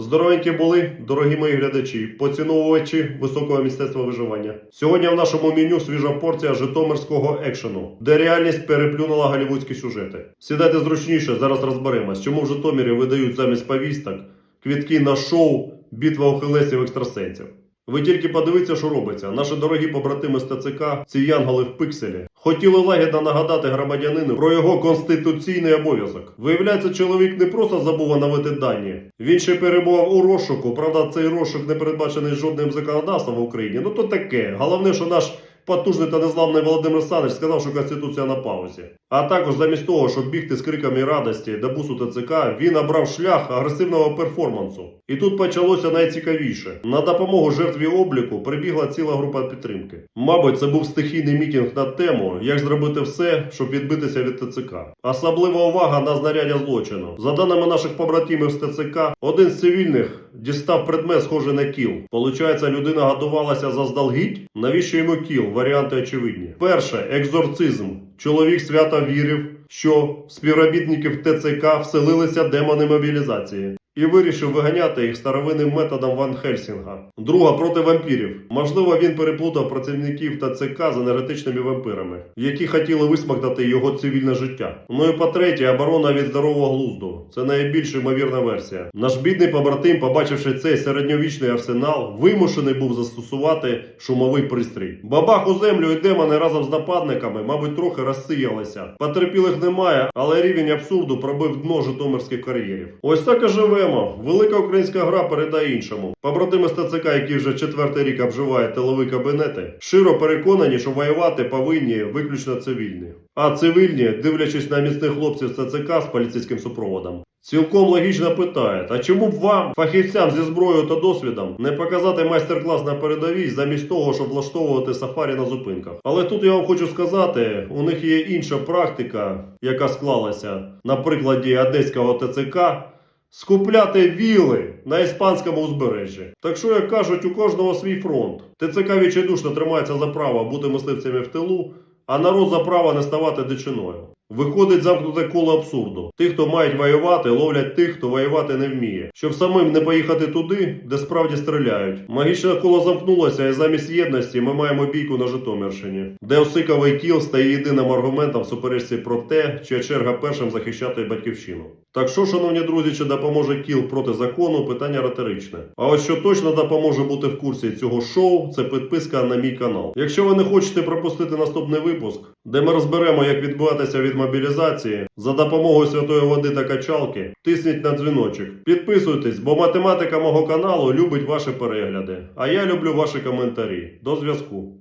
Здоровенькі були, дорогі мої глядачі, поціновувачі високого мистецтва виживання. Сьогодні в нашому меню свіжа порція житомирського екшену, де реальність переплюнула голівудські сюжети. Сідайте зручніше, зараз розберемось, чому в Житомирі видають замість повісток квітки на шоу Битва ухилесів екстрасенсів. Ви тільки подивіться, що робиться. Наші дорогі побратими з ТЦК, ці янголи в пикселі, хотіли лагідно нагадати громадянину про його конституційний обов'язок. Виявляється, чоловік не просто забув оновити дані, він ще перебував у розшуку. Правда, цей розшук не передбачений жодним законодавством в Україні. Ну то таке. Головне, що наш потужний та незламний Володимир Санич сказав, що Конституція на паузі. А також замість того, щоб бігти з криками радості до бусу ТЦК, він обрав шлях агресивного перформансу. І тут почалося найцікавіше. На допомогу жертві обліку прибігла ціла група підтримки. Мабуть, це був стихійний мітинг на тему, як зробити все, щоб відбитися від ТЦК. Особлива увага на знаряддя злочину. За даними наших побратимів з ТЦК, один з цивільних дістав предмет, схожий на кіл. Получається, людина готувалася заздалегідь? Навіщо йому кіл? Варіанти очевидні. Перше екзорцизм. Чоловік свята вірив, що в співробітників ТЦК вселилися демони мобілізації. І вирішив виганяти їх старовинним методом Ван Хельсінга. Друга проти вампірів. Можливо, він переплутав працівників ТЦК з енергетичними вампирами, які хотіли висмоктати його цивільне життя. Ну і по-третє, оборона від здорового глузду. Це найбільш ймовірна версія. Наш бідний побратим, побачивши цей середньовічний арсенал, вимушений був застосувати шумовий пристрій. Бабах у землю і демони разом з нападниками, мабуть, трохи розсіялися. Потерпілих немає, але рівень абсурду пробив дно житомирських кар'єрів. Ось так і живемо. Велика українська гра передає іншому. Побратими з ТЦК, які вже четвертий рік обживають тилові кабінети, широ переконані, що воювати повинні виключно цивільні. А цивільні, дивлячись на міцних хлопців з ТЦК з поліцейським супроводом, Цілком логічно питають, а чому б вам, фахівцям зі зброєю та досвідом, не показати майстер-клас на передовій замість того, щоб влаштовувати сафарі на зупинках? Але тут я вам хочу сказати, у них є інша практика, яка склалася на прикладі одеського ТЦК. Скупляти віли на іспанському узбережжі. Так що, як кажуть, у кожного свій фронт. ТЦК відчайдушно тримається за право бути мисливцями в тилу, а народ за право не ставати дичиною. Виходить замкнуте коло абсурду. Тих, хто мають воювати, ловлять тих, хто воювати не вміє. Щоб самим не поїхати туди, де справді стріляють. Магічне коло замкнулося, і замість єдності ми маємо бійку на Житомирщині, де осиковий кіл стає єдиним аргументом в суперечці про те, чия черга першим захищати батьківщину. Так що, шановні друзі, чи допоможе кіл проти закону? Питання риторичне. А ось що точно допоможе бути в курсі цього шоу, це підписка на мій канал. Якщо ви не хочете пропустити наступний випуск, де ми розберемо, як відбуватися від мобілізації за допомогою святої води та качалки, тисніть на дзвіночок. Підписуйтесь, бо математика мого каналу любить ваші перегляди. А я люблю ваші коментарі. До зв'язку.